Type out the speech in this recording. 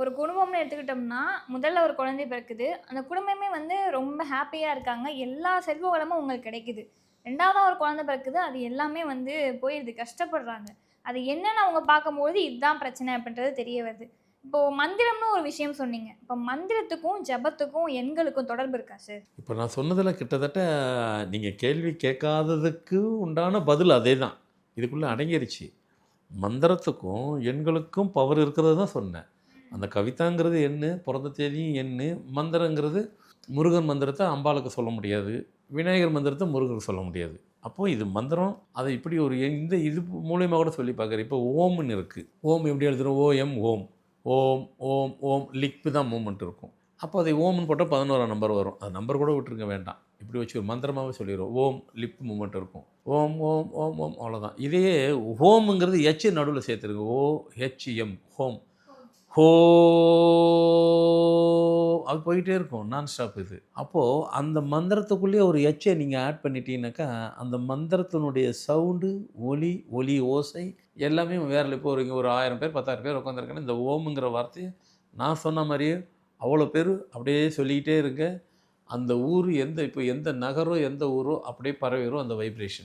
ஒரு குடும்பம்னு எடுத்துக்கிட்டோம்னா முதல்ல ஒரு குழந்தை பிறக்குது. அந்த குடும்பமே வந்து ரொம்ப ஹாப்பியாக இருக்காங்க. எல்லா செல்வ வளமும் உங்களுக்கு கிடைக்குது. ரெண்டாவதாக ஒரு குழந்தை பிறக்குது அது எல்லாமே வந்து போயிடுது கஷ்டப்படுறாங்க. அது என்னென்னு அவங்க பார்க்கும்போது இதுதான் பிரச்சனை அப்படின்றது தெரிய வருது. இப்போ மந்திரம்னு ஒரு விஷயம் சொன்னீங்க. இப்போ மந்திரத்துக்கும் ஜபத்துக்கும் எண்களுக்கும் தொடர்பு இருக்கா சார் இப்போ நான் சொன்னதில் கிட்டத்தட்ட நீங்கள் கேள்வி கேட்காததுக்கு உண்டான பதில் அதே தான் இதுக்குள்ளே அடங்கிருச்சு. மந்திரத்துக்கும் எண்களுக்கும் பவர் இருக்கிறது தான் சொன்னேன். அந்த கவிதாங்கிறது என்ன பிறந்த தேதியும் என்ன மந்திரங்கிறது முருகன் மந்திரத்தை அம்பாளுக்கு சொல்ல முடியாது விநாயகர் மந்திரத்தை முருகனுக்கு சொல்ல முடியாது. அப்போது இது மந்திரம் அதை இப்படி ஒரு இந்த இது மூலியமாக கூட சொல்லி பார்க்குறேன் இப்போ ஓம்னு இருக்குது ஓம் எப்படி எழுதுறோம்? ஓ எம் ஓம். ஓம் ஓம் ஓம் லிப்பு தான் மூமெண்ட் இருக்கும். அப்போ அதை ஓம்னு போட்டால் பதினோராம் நம்பர் வரும். அது நம்பர் கூட விட்டுருக்க வேண்டாம். இப்படி வச்சு ஒரு மந்திரமாகவே சொல்லிடுவோம் ஓம் லிப் மூமெண்ட் இருக்கும். ஓம் ஓம் ஓம் ஓம் அவ்வளோதான் இதையே ஹோம்ங்கிறது ஹெச் நடுவில் சேர்த்துருங்க. O HM home. ஹோ அது போயிட்டே இருக்கும் நான் ஸ்டாப் இது. அப்போது அந்த மந்திரத்துக்குள்ளேயே ஒரு எச்சை நீங்கள் ஆட் பண்ணிட்டீங்கன்னாக்கா அந்த மந்திரத்தினுடைய சவுண்டு ஒலி ஒலி ஓசை எல்லாமே வேறு இப்போ ஒரு இங்கே ஒரு ஆயிரம் பேர் பத்தாயிரம் பேர் உட்காந்துருக்காங்க இந்த ஓமுங்கிற வார்த்தையை நான் சொன்ன மாதிரியே அவ்வளோ பேர் அப்படியே சொல்லிக்கிட்டே இருங்க. அந்த ஊர் எந்த இப்போ எந்த நகரோ எந்த ஊரோ அப்படியே பரவிடும் அந்த வைப்ரேஷன்